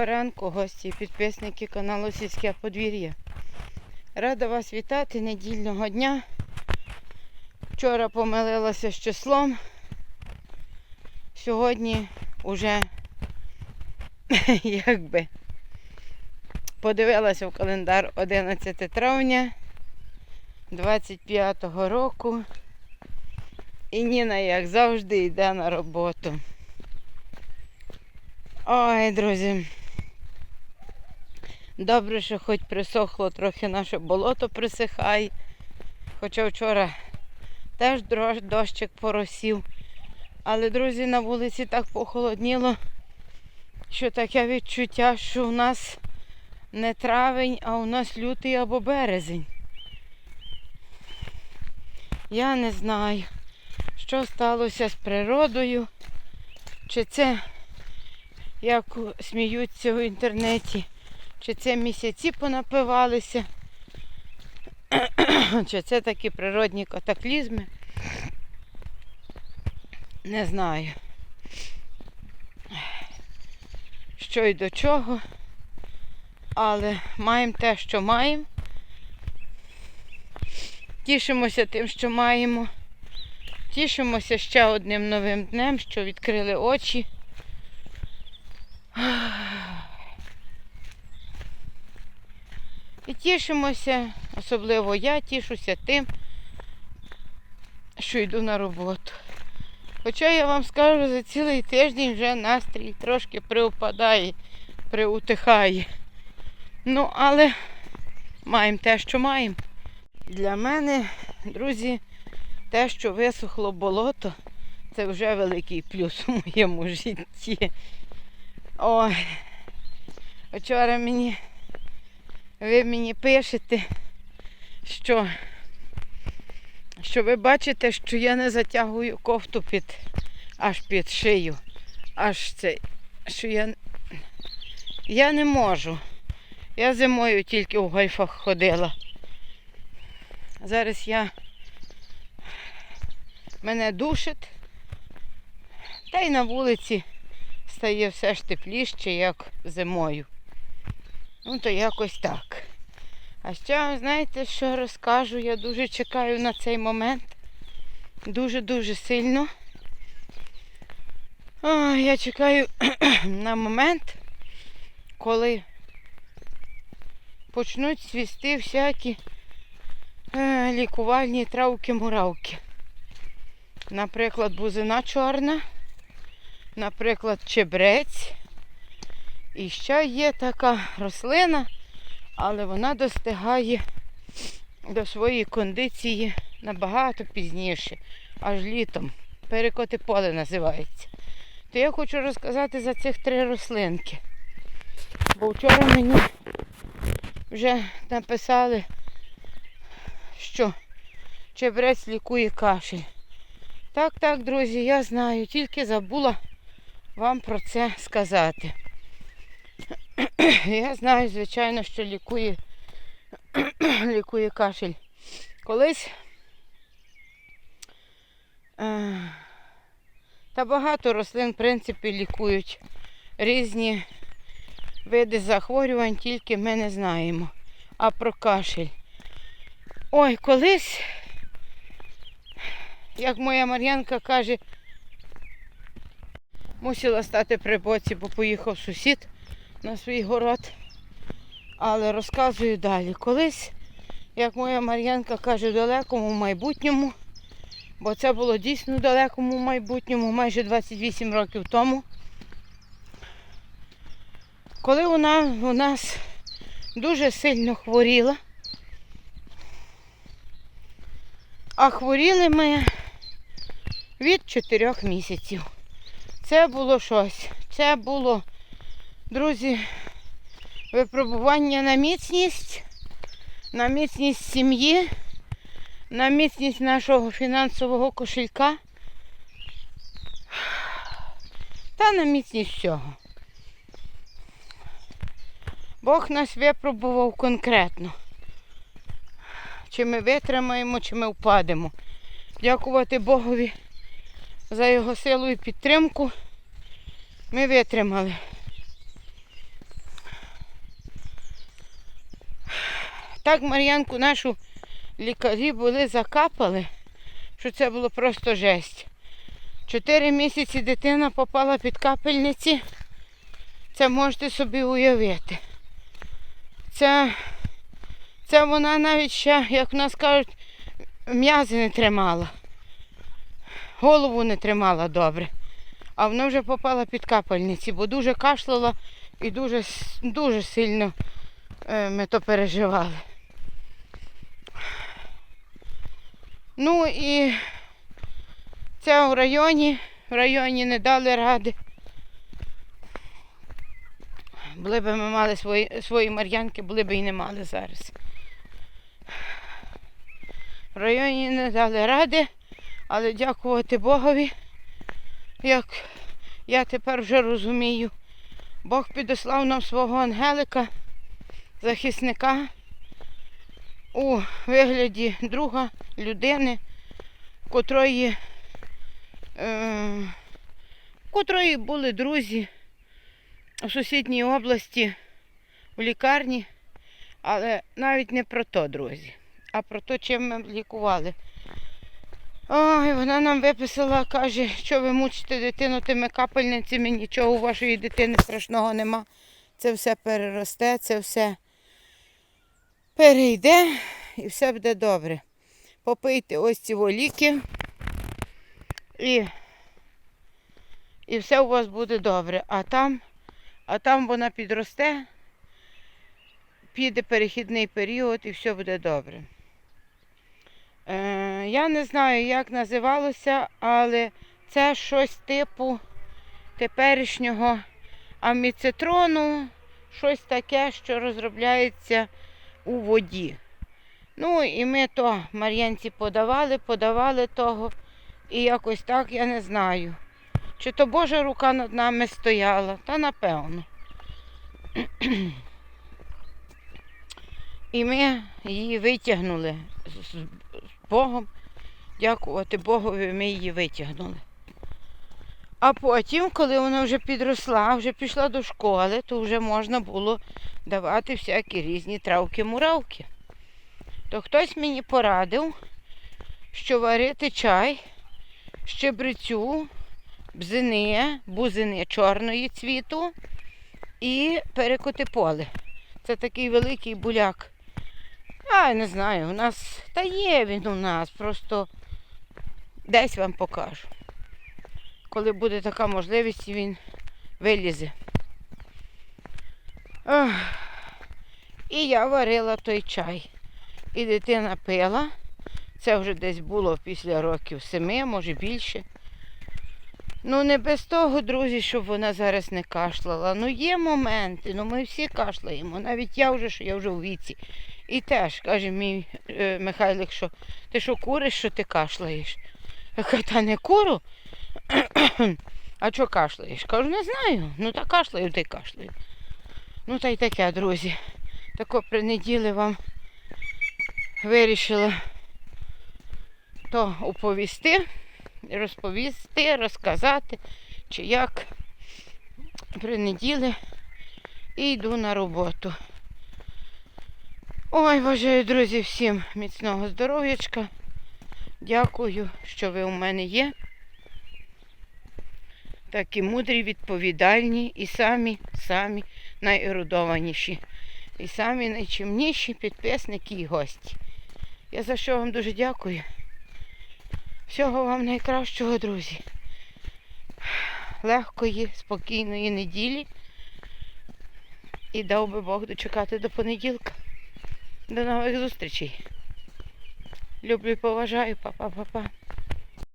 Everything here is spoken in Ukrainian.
Доброго ранку, гості і підписники каналу Сільське подвір'я. Рада вас вітати недільного дня. Вчора помилилася з числом. Сьогодні уже якби подивилася в календар 11 травня 25-го року. І Ніна, як завжди, йде на роботу. Ой, друзі. Добре, що хоч присохло трохи наше болото присихає. Хоча вчора теж дощик поросів. Але, друзі, на вулиці так похолодніло, що таке відчуття, що у нас не травень, а у нас лютий або березень. Я не знаю, що сталося з природою, чи це як сміються в інтернеті, чи це місяці понапивалися, чи це такі природні катаклізми. Не знаю, що і до чого, але маємо те, що маємо. Тішимося тим, що маємо. Тішимося ще одним новим днем, що відкрили очі. І тішимося, особливо я тішуся тим, що йду на роботу. Хоча я вам скажу, за цілий тиждень вже настрій трошки приупадає, приутихає. Ну, але маємо те, що маємо. Для мене, друзі, те, що висохло болото, це вже великий плюс у моєму житті. Ой, вчора мені, ви мені пишете, що, що ви бачите, що я не затягую кофту під, аж під шию. Аж це, що я, я не можу. Я зимою тільки в гольфах ходила. Зараз я мене душить, та й на вулиці стає все ж тепліше, як зимою. Ну, то якось так. А ще вам знаєте, що розкажу? Я дуже чекаю на цей момент. Дуже-дуже сильно. О, я чекаю на момент, коли почнуть свісти всякі е, лікувальні травки-муравки. Наприклад, бузина чорна, наприклад, чебрець. І ще є така рослина, але вона достигає до своєї кондиції набагато пізніше, аж літом. Перекоти поле називається. То я хочу розказати за цих три рослинки. Бо вчора мені вже написали, що чебрець лікує кашель. Так, так, друзі, я знаю, тільки забула вам про це сказати. Я знаю, звичайно, що лікує, лікує кашель. Колись е, та багато рослин, в принципі, лікують різні види захворювань, тільки ми не знаємо. А про кашель. Ой, колись як моя Мар'янка каже, мусила стати при боці, бо поїхав сусід на свій город. Але розказую далі. Колись, як моя Мар'янка каже, в далекому майбутньому, бо це було дійсно в далекому майбутньому, майже 28 років тому. Коли вона у нас дуже сильно хворіла, а хворіли ми від 4 місяців. Це було щось. Це було, друзі, випробування на міцність, на міцність сім'ї, на міцність нашого фінансового кошелька та на міцність всього. Бог нас випробував конкретно. Чи ми витримаємо, чи ми впадемо. Дякувати Богові за його силу і підтримку. Ми витримали. Так Мар'янку нашу лікарі були закапали, що це було просто жесть. Чотири місяці дитина попала під капельниці. Це можете собі уявити. Це, це вона навіть ще, як в нас кажуть, м'язи не тримала. Голову не тримала добре. А вона вже попала під капельниці, бо дуже кашляла і дуже, дуже сильно е, ми то переживали. Ну і це в районі, в районі не дали ради. Були б ми мали свої, свої мар'янки, були б і не мали зараз. В районі не дали ради, але дякувати Богові, як я тепер вже розумію, Бог підослав нам свого ангелика, захисника у вигляді друга людини, котрої, е, котрої були друзі у сусідній області в лікарні, але навіть не про то, друзі, а про те, чим ми лікували. Ой, вона нам виписала, каже, що ви мучите дитину тими капельницями, нічого у вашої дитини страшного нема. Це все переросте, це все перейде і все буде добре. Попийте ось ці во ліки і, і все у вас буде добре. А там, а там вона підросте, піде перехідний період і все буде добре. Е, я не знаю, як називалося, але це щось типу теперішнього аміцитрону, щось таке, що розробляється у воді. Ну і ми то Мар'янці подавали, подавали того. І якось так я не знаю. Чи то Божа рука над нами стояла, та напевно. І ми її витягнули з, Богом. Дякувати Богові, ми її витягнули. А потім, коли вона вже підросла, вже пішла до школи, то вже можна було давати всякі різні травки-муравки. То хтось мені порадив, що варити чай, щебрецю, бзини, бузини чорної цвіту і перекоти поле. Це такий великий буляк. А, не знаю, у нас та є він у нас, просто десь вам покажу. Коли буде така можливість, він вилізе. Ох. І я варила той чай. І дитина пила. Це вже десь було після років семи, може більше. Ну, не без того, друзі, щоб вона зараз не кашляла. Ну, є моменти, ну ми всі кашляємо. Навіть я вже, що я вже у віці. І теж, каже мій е, Михайлик, що ти що куриш, що ти кашляєш? Я кажу, та не куру. А що кашляєш? Кажу, не знаю. Ну та кашляю, й кашляю. Ну та й таке, друзі. Тако при неділі вам вирішила то оповісти, розповісти, розказати, чи як при неділі і йду на роботу. Ой, бажаю, друзі, всім міцного здоров'ячка. Дякую, що ви у мене є. Такі мудрі, відповідальні і самі, самі найерудованіші. І самі найчимніші підписники і гості. Я за що вам дуже дякую. Всього вам найкращого, друзі. Легкої, спокійної неділі. І дав би Бог дочекати до понеділка. До нових зустрічей. Люблю і поважаю, па-па-па-па.